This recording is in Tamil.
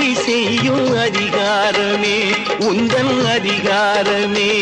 செய்யும் அதிகாரமே உந்தன் அதிகாரமே.